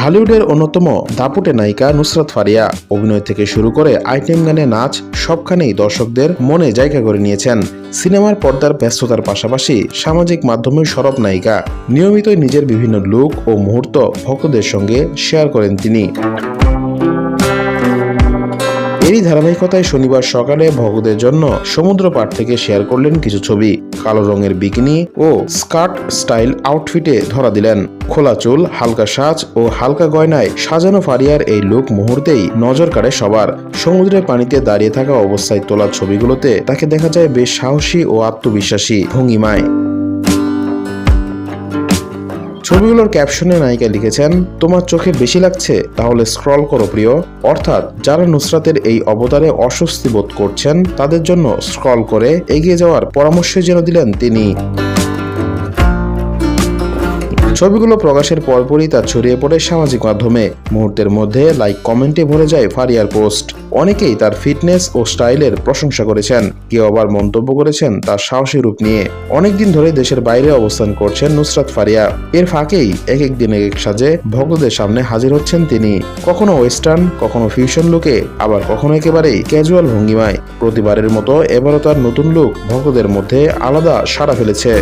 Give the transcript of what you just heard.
ঢালিউডের অন্যতম দাপুটে নায়িকা নুসরাত ফারিয়া অভিনয় থেকে শুরু করে আইটেম গানে নাচ সবখানেই দর্শকদের মনে জায়গা করে নিয়েছেন। সিনেমার পর্দার ব্যস্ততার পাশাপাশি সামাজিক মাধ্যমের সরব নায়িকা। নিয়মিতই নিজের বিভিন্ন লুক ও মুহূর্ত ভক্তদের সঙ্গে শেয়ার করেন তিনি। এরই ধারাবাহিকতায় শনিবার সকালে ভক্তদের জন্য সমুদ্র পাড় থেকে শেয়ার করলেন কিছু ছবি। কালো রঙের বিকিনি ও স্কার্ট স্টাইল আউটফিটে ধরা দিলেন। খোলা চুল, হালকা সাজ ও হালকা গয়নায় সাজানো ফারিয়ার এই লুক মুহূর্তেই নজর কাড়ে সবার। সমুদ্রের পানিতে দাঁড়িয়ে থাকা অবস্থায় তোলা ছবিগুলোতে তাকে দেখা যায় বেশ সাহসী ও আত্মবিশ্বাসী ভঙ্গিমায়। ছবিগুলোর ক্যাপশনে নায়িকা লিখেছেন, তোমার চোখে বেশি লাগছে? তাহলে স্ক্রল করো প্রিয়। অর্থাৎ যারা নুসরাতের এই অবতারে অস্বস্তি বোধ করছেন, তাদের জন্য স্ক্রল করে এগিয়ে যাওয়ার পরামর্শ যেন দিলেন তিনি। ছবিগুলো প্রকাশের পরপরই তা ছড়িয়ে পড়ে সামাজিক মাধ্যমে। মুহূর্তের মধ্যে লাইক কমেন্টে ভরে যায় ফারিয়ার পোস্ট। অনেকেই তার ফিটনেস ও স্টাইলের প্রশংসা করেছেন। কেউ আবার মন্তব্য করেছেন তার সাহসী রূপ নিয়ে। অনেকদিন ধরে দেশের বাইরে অবস্থান করছেন নুসরাত ফারিয়া। এর ফাঁকেই এক এক দিন এক সাজে ভক্তদের সামনে হাজির হচ্ছেন তিনি। কখনো ওয়েস্টার্ন, কখনো ফিউশন লুকে, আবার কখনো একেবারেই ক্যাজুয়াল ভঙ্গিমায়। প্রতিবারের মতো এবারও তার নতুন লুক ভক্তদের মধ্যে আলাদা সাড়া ফেলেছে।